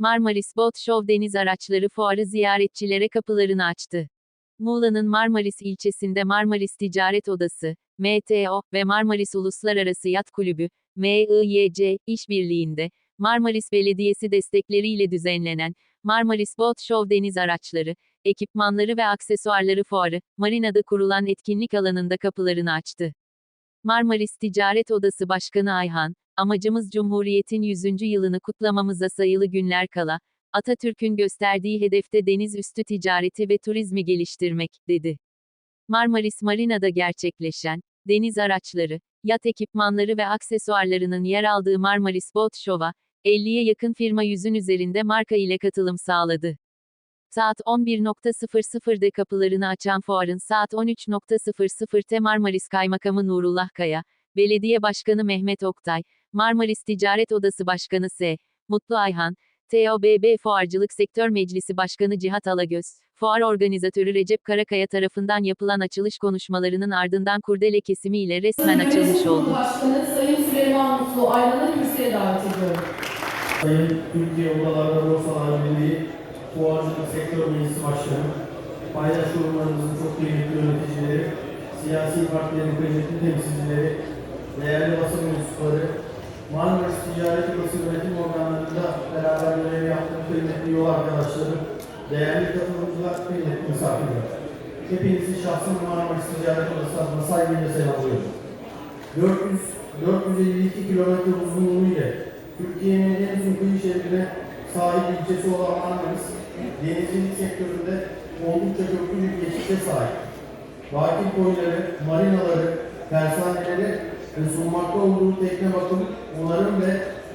Marmaris Boat Show Deniz Araçları Fuarı ziyaretçilere kapılarını açtı. Muğla'nın Marmaris ilçesinde Marmaris Ticaret Odası, MTO ve Marmaris Uluslararası Yat Kulübü, MIYC, işbirliğinde, Marmaris Belediyesi destekleriyle düzenlenen, Marmaris Boat Show Deniz Araçları, ekipmanları ve aksesuarları fuarı, marinada kurulan etkinlik alanında kapılarını açtı. Marmaris Ticaret Odası Başkanı Ayhan, amacımız Cumhuriyet'in 100. yılını kutlamamıza sayılı günler kala, Atatürk'ün gösterdiği hedefte deniz üstü ticareti ve turizmi geliştirmek, dedi. Marmaris Marina'da gerçekleşen, deniz araçları, yat ekipmanları ve aksesuarlarının yer aldığı Marmaris Boat Show'a, 50'ye yakın firma yüzün üzerinde marka ile katılım sağladı. Saat 11.00'de kapılarını açan fuarın saat 13.00'te Marmaris Kaymakamı Nurullah Kaya, Belediye Başkanı Mehmet Oktay, Marmaris Ticaret Odası Başkanı S. Mutlu Ayhan, TOBB Fuarcılık Sektör Meclisi Başkanı Cihat Alagöz, fuar organizatörü Recep Karakaya tarafından yapılan açılış konuşmalarının ardından kurdele kesimi ile resmen açılmış oldu. Başkanı Sayın Süleyman Mutlu Ayran'ı kürsüye davet ediyorum. Sayın Türkiye Odalarda Borsalar Birliği Fuarcılık Sektör Meclisi Başkanı, paydaş kurumlarımızın çok kıymetli yöneticileri, siyasi partilerin kıymetli temsilcileri, değerli basın mensupları, Marmaris Ticaret Odası yönetim organlarında beraber görev yaptığım kıymetli yol arkadaşlarım, değerli katılımcılar, kıymetli misafirler. Hepinizi şahsım Marmaris Ticaret Odası adına saygıyla selamlıyorum. 400 452 kilometre uzunluğu ile Türkiye'nin en uzun kıyı şeridine sahip ilçesi olan Marmaris, denizcilik sektöründe oldukça köklü bir geçişe sahip. Vakit boyları, marinaları, tersaneleri sunmakta olduğu tekne bakım, onarım ve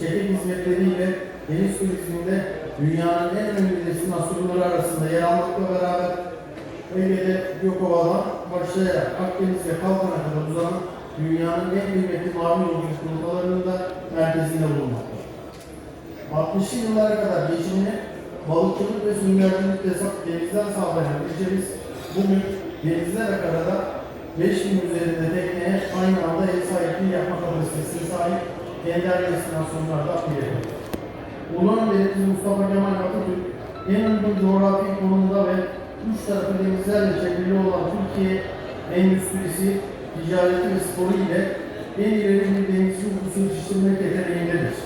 çekim hizmetleriyle deniz turizminde dünyanın en önemli destinasyonları arasında yer almakla beraber Ege'de Gökova'dan başlayarak Akdeniz ve Kalkan'a kadar uzanan dünyanın en kıymetli mavi yolculuk rotalarının da merkezinde bulunmaktadır. 60'lı yıllara kadar geçimini balıkçılık ve süngercilikle denizden sağlayan ilçemiz bugün denizler ve karada 5000 üzerinde tekneye aynı anda ev sahipliği yapma kapasitesine sahip ender destinasyonlarda biri. Ulu Önderimiz Mustafa Kemal Atatürk en uygun coğrafi konumda ve üç tarafı denizlerle çevrili olan Türkiye endüstrisi, ticareti ve sporu ile en ileri bir denizci nüfusu yetiştirmek yeteneğindedir.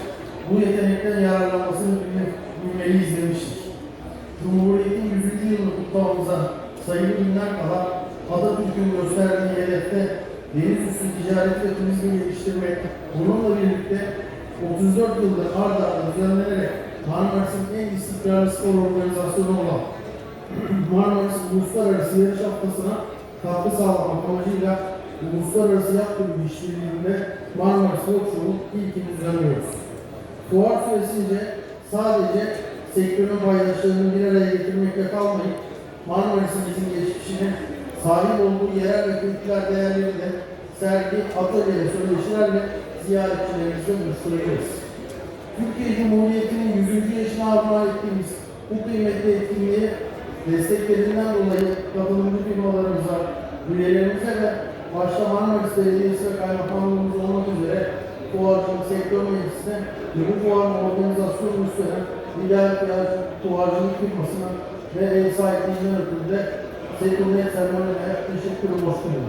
Bu yetenekten yararlanmasını bilme- bilmeliyiz demiştik. Cumhuriyet'in 100. yılını kutlamamıza sayılı günler kala Atatürk'ün gösterdiği hedefte deniz üstü ticareti ve turizmi geliştirmek, bununla birlikte 34 yıldır arda arda düzenlenerek Marmaris'in en istikrarlı spor organizasyonu olan Marmaris Uluslararası Yarış Haftası'na katkı sağlamak amacıyla Uluslararası Yat Kulübü işbirliğinde Marmaris Boat Show'un ilkini düzenliyoruz. Fuar süresince sadece sektörün paydaşlarını bir araya getirmekle kalmayıp Marmaris'in bizim geçmişine sahip olduğu yerel ve kültürel değerleri de sergi, atölye ve söyleşilerle ziyaretçilerimizle buluşturacağız. Türkiye Cumhuriyeti'nin 100. yaşına armağan ettiğimiz bu kıymetli etkinliği desteklerinden dolayı katılımcı firmalarımıza, üyelerimize ve başta Marmaris Belediyesi ve Kaymakamlığımız olmak üzere Fuarcılık Sektör Meclisi'ne ve bu fuarın organizasyonunu üstlenen Lider Fuarcılık firmasına ve ev sahipliğinden ötürü de Sektörüne sermayelerine teşekkür borçluyum.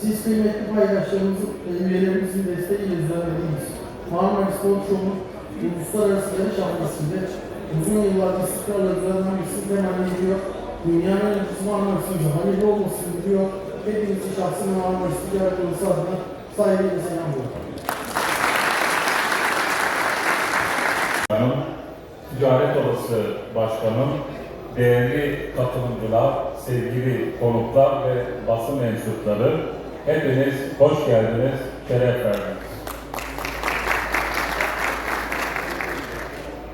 Siz kıymetli paydaşlarımızın ve üyelerimizin desteğiyle düzenlediğimiz Marmaris Show'un uluslararası yarış haftasında uzun yıllar istikrarla düzenlenmesi temenni ediyor. Dünyanın öncesi Marmaris'in hayırlı olmasını diliyor. Hepinizi şahsına Marmaris Ticaret Odası adına saygıyla selamlıyorum. Ticaret Odası Başkanım, değerli katılımcılar, sevgili konuklar ve basın mensupları, hepiniz hoş geldiniz, şeref verdiniz.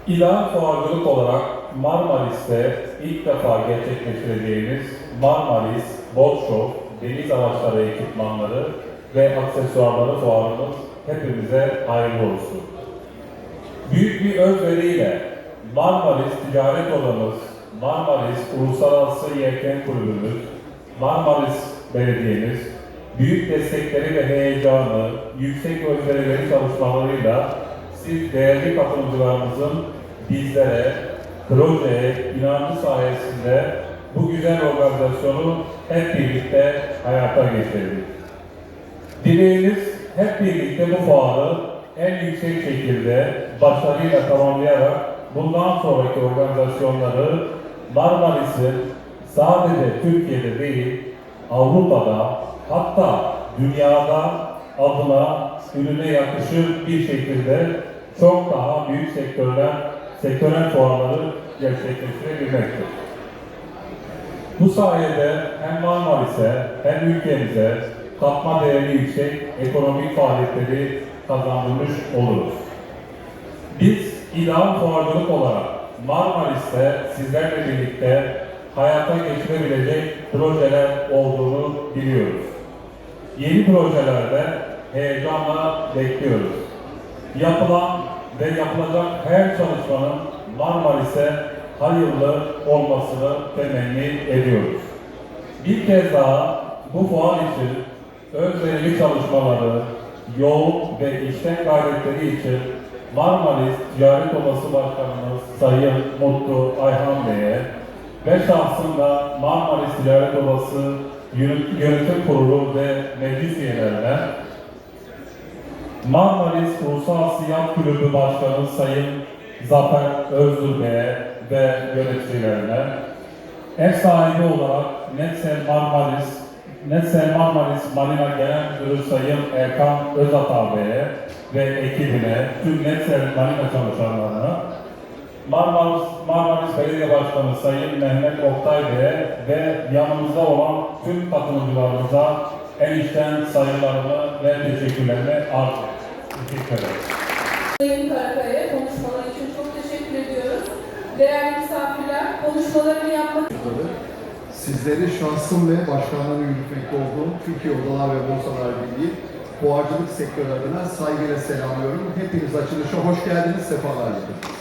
İlan fuarcılık olarak Marmaris'te ilk defa gerçekleştireceğimiz Marmaris Boat Show, deniz araçları ekipmanları ve aksesuarları fuarımız hepimize hayırlı olsun. Büyük bir özveriyle Marmaris Ticaret Odamız, Marmaris Uluslararası Yelken Kulübümüz, Marmaris Belediyemiz, büyük destekleri ve heyecanı, yüksek özverileri çalışmalarıyla siz değerli katılımcılarımızın bizlere, projeye, inancı sayesinde bu güzel organizasyonu hep birlikte hayata geçirdik. Dileğimiz hep birlikte bu fuarı en yüksek şekilde başarıyla tamamlayarak bundan sonraki organizasyonları Marmaris'in sadece Türkiye'de değil Avrupa'da hatta dünyada adına ürüne yakışır bir şekilde çok daha büyük sektörler, sektörel fuarları gerçekleştirebilmektir. Bu sayede hem Marmaris'e hem ülkemize katma değeri yüksek ekonomik faaliyetleri kazandırmış oluruz. Biz İlhan Fuarcılık olarak Marmaris'te sizlerle birlikte hayata geçirebilecek projeler olduğunu biliyoruz. Yeni projelerde heyecanla bekliyoruz. Yapılan ve yapılacak her çalışmanın Marmaris'e hayırlı olmasını temenni ediyoruz. Bir kez daha bu fuar için özverili çalışmaları, yoğun ve içten gayretleri için Marmaris Ticaret Odası Başkanımız Sayın Mutlu Ayhan Bey'e ve şahsında Marmaris Ticaret Odası Yönet- Yönetim Kurulu ve meclis üyelerine Marmaris Ulusal Siyah Kulübü Başkanı Sayın Zafer Özgür Bey'e ve yöneticilerine, ev sahibi olarak Netsel Marmaris, Netsel Marmaris Marina Genel Müdürü Sayın Erkan Özatar Bey'e ve ekibine, tüm Netsel Marina çalışanlarına, Marmaris, Marmaris Belediye Başkanı Sayın Mehmet Oktay Bey'e ve yanımızda olan tüm katılımcılarımıza en içten saygılarımı ve teşekkürlerimi arz. Teşekkür ederim. Sayın Karakaya konuşmaları için çok teşekkür ediyoruz. Değerli misafirler, konuşmalarını yapmak Sizleri şahsım ve başkanlığını yürütmekte olduğum Türkiye Odalar ve Borsalar Birliği fuarcılık sektörü adına saygıyla selamlıyorum. Hepiniz açılışa hoş geldiniz, sefalar getirdiniz.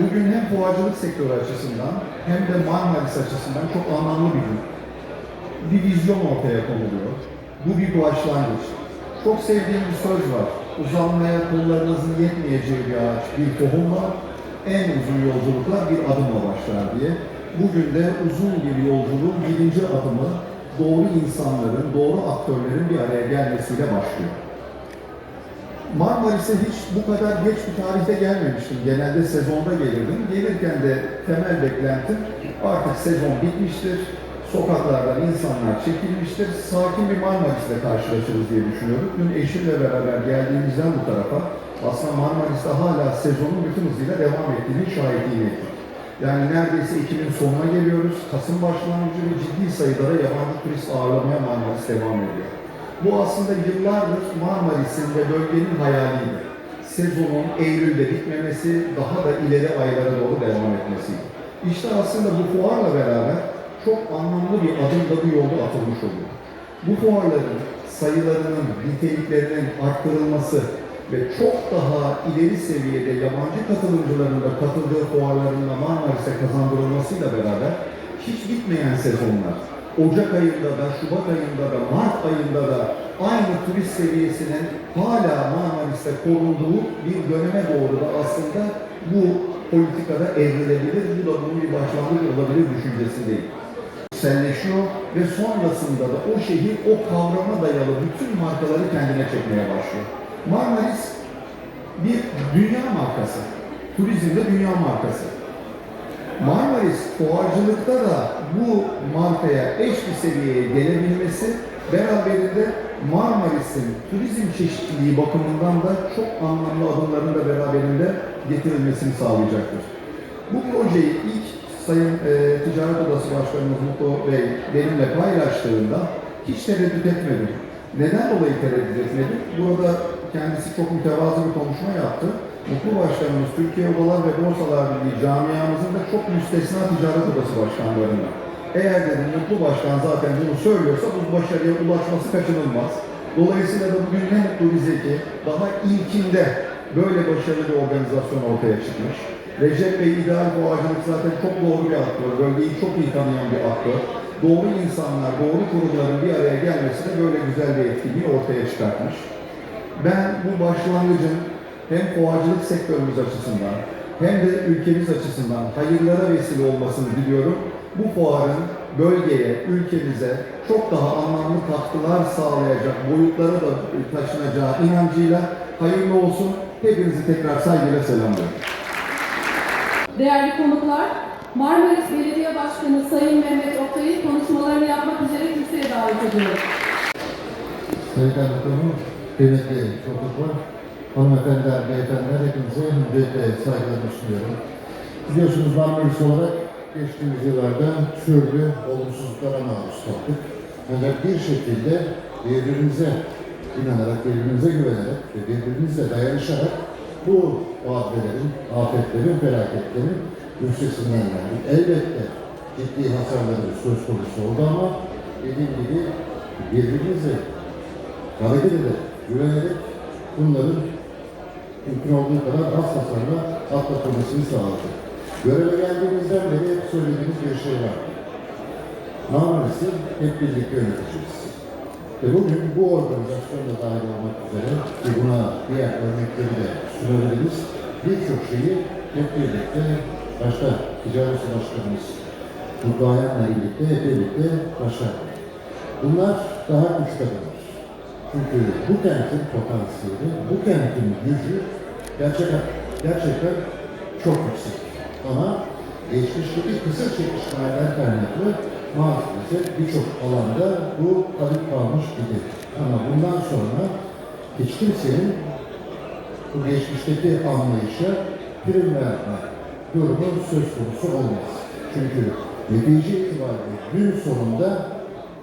Bugün hem fuarcılık sektörü açısından hem de Marmaris açısından çok anlamlı bir gün. Bir vizyon ortaya konuluyor. Bu bir başlangıç. Çok sevdiğim bir söz var. Uzanmaya kollarınızın yetmeyeceği bir ağaç, bir tohumla en uzun yolculuklar bir adımla başlar diye. Bugün de uzun bir yolculuğun birinci adımı doğru insanların, doğru aktörlerin bir araya gelmesiyle başlıyor. Marmaris'e hiç bu kadar geç bir tarihte gelmemiştim. Genelde sezonda gelirdim. Gelirken de temel beklentim artık sezon bitmiştir. Sokaklardan insanlar çekilmiştir. Sakin bir Marmaris'le karşılaşırız diye düşünüyorduk. Dün eşimle beraber geldiğimizden bu tarafa aslında Marmaris'te hala sezonun bütün hızıyla devam ettiğini şahitliğini. Yani neredeyse Ekim'in sonuna geliyoruz. Kasım başlangıcı ve ciddi sayıda da yabancı turist ağırlamaya Marmaris devam ediyor. Bu aslında yıllardır Marmaris'in ve bölgenin hayaliydi. Sezonun Eylül'de bitmemesi, daha da ileri aylara doğru devam etmesiydi. İşte aslında bu fuarla beraber çok anlamlı bir adım da bu yolda atılmış oluyor. Bu fuarların sayılarının, niteliklerinin arttırılması ve çok daha ileri seviyede yabancı katılımcıların da katıldığı fuarlarında Marmaris'e kazandırılmasıyla beraber hiç bitmeyen sezonlar, Ocak ayında da, Şubat ayında da, Mart ayında da aynı turist seviyesinin hala Marmaris'te korunduğu bir döneme doğru da aslında bu politikada evrilebilir. Bu da bunun bir başlangıç olabilir düşüncesindeyim. Selleşiyor ve sonrasında da o şehir o kavrama dayalı bütün markaları kendine çekmeye başlıyor. Marmaris bir dünya markası. Turizmde dünya markası. Marmaris fuarcılıkta da bu markaya eş bir seviyeye gelebilmesi beraberinde Marmaris'in turizm çeşitliliği bakımından da çok anlamlı adımların da beraberinde getirilmesini sağlayacaktır. Bu projeyi ilk Sayın e, Ticaret Odası Başkanımız Mutlu Bey benimle paylaştığında hiç tereddüt etmedim. Neden dolayı tereddüt etmedim? Burada kendisi çok mütevazı bir konuşma yaptı. Mutlu Başkanımız Türkiye Odalar ve Borsalar Birliği camiamızın da çok müstesna ticaret odası başkanlarından. Eğer dedim Mutlu Başkan zaten bunu söylüyorsa bu başarıya ulaşması kaçınılmaz. Dolayısıyla da bugün ne mutlu bize ki daha ilkinde böyle başarılı bir organizasyon ortaya çıkmış. Recep Bey ideal boğacılık zaten çok doğru bir aktör, bölgeyi çok iyi tanıyan bir aktör. Doğru insanlar, doğru kurumların bir araya gelmesi de böyle güzel bir etkinliği ortaya çıkartmış. Ben bu başlangıcın hem fuarcılık sektörümüz açısından hem de ülkemiz açısından hayırlara vesile olmasını diliyorum. Bu fuarın bölgeye, ülkemize çok daha anlamlı katkılar sağlayacak boyutlara da taşınacağı inancıyla hayırlı olsun. Hepinizi tekrar saygıyla selamlıyorum. Değerli konuklar, Marmaris Belediye Başkanı Sayın Mehmet Oktay'ı konuşmalarını yapmak üzere kürsüye davet ediyorum. Sayın Kaymakamım, kıymetli çocuklar, hanımefendiler, beyefendiler, hepinize öncelikle saygılarımı sunuyorum. Biliyorsunuz Marmaris olarak geçtiğimiz yıllarda türlü olumsuzluklara maruz kaldık. Ancak bir şekilde birbirimize inanarak, birbirimize güvenerek ve birbirimizle dayanışarak bu vadelerin, afetlerin, felaketlerin üstesinden geldik. Elbette ciddi hasarlarımız söz konusu oldu ama dediğim gibi birbirimizle hareket ederek, güvenerek bunların mümkün olduğu kadar az hasarla atlatılmasını sağladık. Göreve geldiğimizden beri hep söylediğimiz bir şey var. Marmaris'i hep birlikte yöneteceğiz. Ve bugün bu organizasyonda dahil olmak üzere ki buna diğer örnekleri de sunabiliriz. Birçok şeyi hep birlikte başta Ticaret Başkanımız Mutlu Ayan'la birlikte hep birlikte başardık. Bunlar daha üç kadınlar. Çünkü bu kentin potansiyeli, bu kentin gücü gerçekten, gerçekten çok yüksek. Ama geçmişteki kısa çekişmelerden kaynaklı maalesef birçok alanda bu kayıp kalmış gibi. Ama bundan sonra hiç kimsenin bu geçmişteki anlayışa prim verme durumu söz konusu olmaz. Çünkü netice itibariyle gün sonunda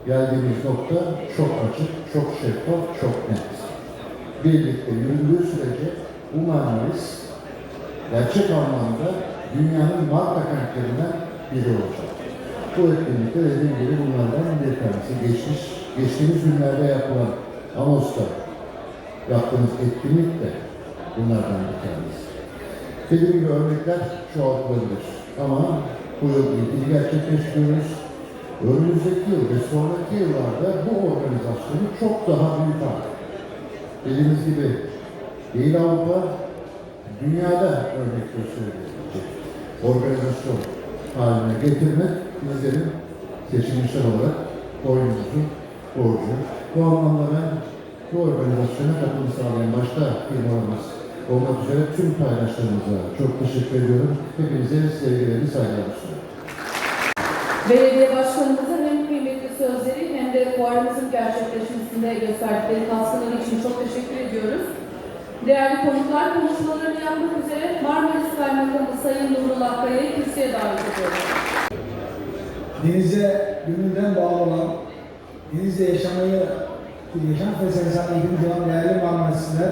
geldiğimiz nokta çok açık, çok şeffaf, çok net. Birlikte yürüdüğü sürece Marmaris gerçek anlamda dünyanın marka kentlerinden biri olacak. Bu etkinlikte dediğim gibi bunlardan bir tanesi. Geçmiş, geçtiğimiz günlerde yapılan Amos'ta yaptığımız etkinlik de bunlardan bir tanesi. Dediğim gibi örnekler çoğaltılabilir. Ama bu yıl ilgili gerçekleştiriyoruz. Önümüzdeki yıl ve sonraki yıllarda bu organizasyonu çok daha büyük hale. Dediğimiz gibi değil Avrupa, dünyada örnek gösterilecek organizasyon haline getirmek bizlerin seçilmişler olarak boynumuzu borcu. Bu anlamda ben bu organizasyona katılım sağlayan başta firmalarımız olmak üzere tüm paydaşlarımıza çok teşekkür ediyorum. Hepinize sevgilerimi, saygılarımı sunuyorum. Belediye Başkanımızın hem kıymetli sözleri hem de fuarımızın gerçekleşmesinde gösterdikleri katkıları için çok teşekkür ediyoruz. Değerli konuklar, konuşmalarını yapmak üzere Marmaris Kaymakamı Sayın Nurullah Kaya'yı kürsüye davet ediyorum. denize gönülden bağlı olan, denizde yaşamayı, yaşam felsefesi haline getirmiş olan değerli Marmarisliler,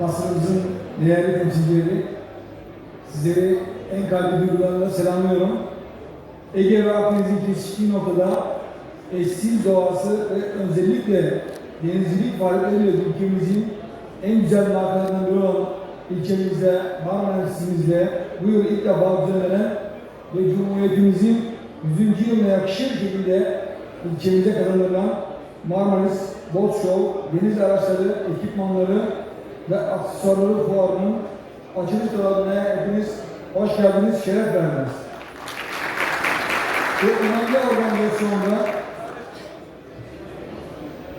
basınımızın değerli temsilcileri, sizleri en kalbi duygularımla selamlıyorum. Ege ve Akdeniz'in kesiştiği noktada eşsiz doğası ve özellikle denizcilik faaliyetleriyle ülkemizin en güzel markalarından biri olan ilçemizde, Marmaris'imizde bu yıl ilk defa düzenlenen ve Cumhuriyetimizin 100. yılına yakışır şekilde ilçemize kazanılan Marmaris Boat Show, deniz araçları, ekipmanları ve aksesuarları fuarının açılış törenine hepiniz hoş geldiniz, şeref verdiniz. Bu önemli organizasyonda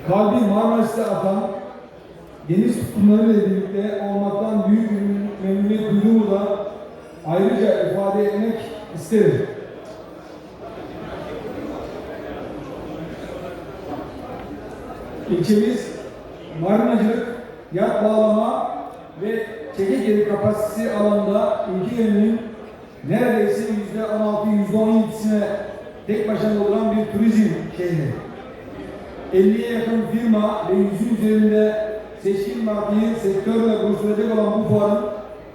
kalbi Marmaris'te atan deniz tutumları ile birlikte olmaktan büyük memnuniyet duyduğumu da ayrıca ifade etmek isterim. İlçemiz marinacılık, yat bağlama ve çekik geri kapasitesi alanında ülke genelinin neredeyse yüzde 16 yüzde 17'sine tek başına olan bir turizm şehri. 50'ye yakın firma ve yüzün üzerinde seçkin markayı sektörle buluşturacak olan bu fuarın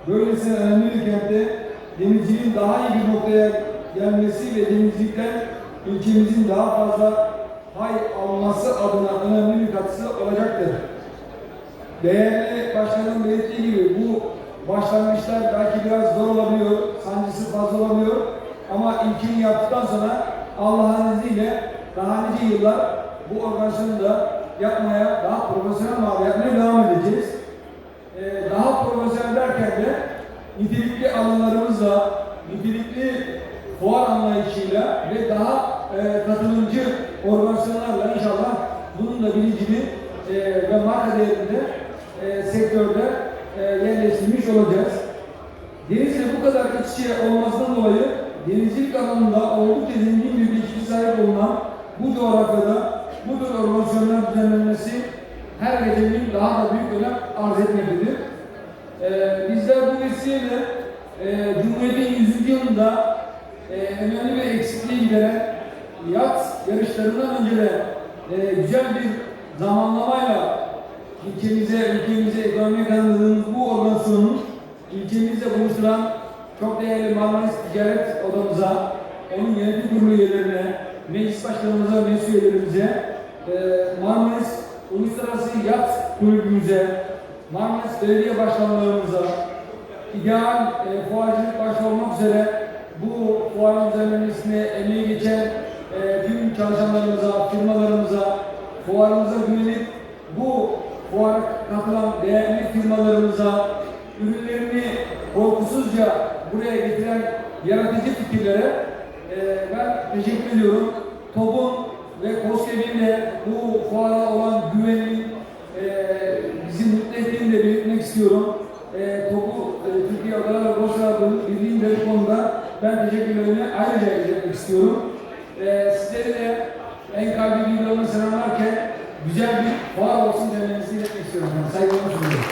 böylesine önemli bir kentte denizciliğin daha iyi bir noktaya gelmesi ve denizcilikten ülkemizin daha fazla pay alması adına önemli bir katkısı olacaktır. Değerli başkanın belirttiği gibi bu başlangıçlar belki biraz zor olabiliyor, sancısı fazla olabiliyor ama ilkini yaptıktan sonra Allah'ın izniyle daha nice yıllar bu organizasyonu da yapmaya, daha profesyonel mal yapmaya devam edeceğiz. Ee, daha profesyonel yerde nitelikli alanlarımızla, nitelikli fuar anlayışıyla ve daha e, katılımcı organizasyonlarla inşallah bunun da bilincini e, ve marka değerini e, sektörde e, yerleştirmiş olacağız. Denizli bu kadar iç içe olmasından dolayı denizcilik alanında oldukça zengin bir bilgi sahip olunan bu coğrafyada bu tür organizasyonlar düzenlenmesi her geçen gün daha da büyük önem arz etmektedir. Ee, bizler bu vesileyle e, Cumhuriyet'in 100. yılında e, önemli bir eksikliği gideren yat yarışlarından önce de e, güzel bir zamanlamayla ilçemize, ülkemize ekonomiye kazandığımız bu organizasyonun ilçemizde buluşturan çok değerli Marmaris Ticaret Odamıza, onun yönetim kurulu üyelerine, meclis başkanımıza, meclis üyelerimize, e, Marmaris Uluslararası Yat Kulübümüze, Marmaris Belediye Başkanlarımıza, ideal e, fuarcılık başta olmak üzere bu fuarın düzenlenmesine emeği geçen e, tüm çalışanlarımıza, firmalarımıza, fuarımıza güvenip bu fuara katılan değerli firmalarımıza, ürünlerini korkusuzca buraya getiren yaratıcı fikirlere e, ben teşekkür ediyorum. TOB'un ve KOSGEB'in de bu fuara olan güvenin e, bizi mutlu ettiğini de belirtmek istiyorum. E, TOB'u e, Türkiye Odalar ve Borsalar Birliği'nin de konuda ben teşekkürlerimi ayrıca iletmek istiyorum. E, sizleri de en kalbi videolarını selamlarken güzel bir fuar olsun demenizi iletmek istiyorum. Yani saygılarımı sunuyorum.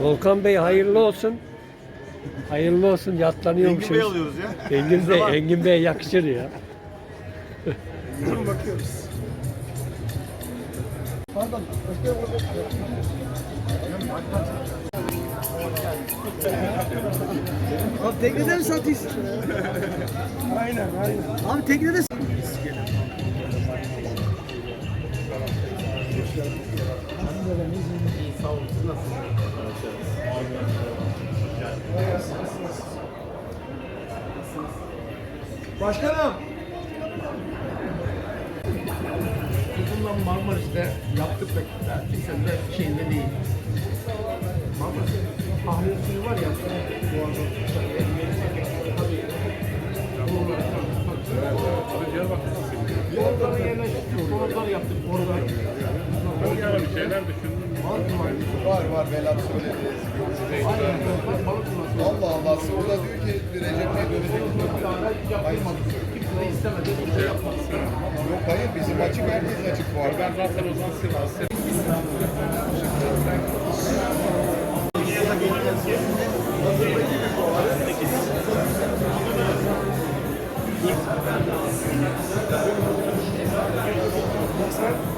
Volkan Bey hayırlı olsun. Hayırlı olsun yatlanıyormuşuz. Engin Bey alıyoruz ya. Engin Bey, Engin Bey yakışır ya. bakıyoruz. Abi teknede mi satıyorsun? aynen aynen. Abi teknede Başkanım. Bundan Marmaris'te yaptık da kimse de şeyinde değil. Marmaris'te tahmin suyu var ya. Bu arada? Yollara yerleştirdik, konutlar yaptık orada. Hangi ara bir şeyler düşündün mü? Var var Velat söyledi. Aynen, balık. Allah Allah sonra diyor ki Recep Bey dönecek. Yaptırmadık. Kimse de istemedi. Bir şey yapmadık. Yok hayır bizim açık herkes açık bu arada. Ben zaten o zaman Sivas, sir.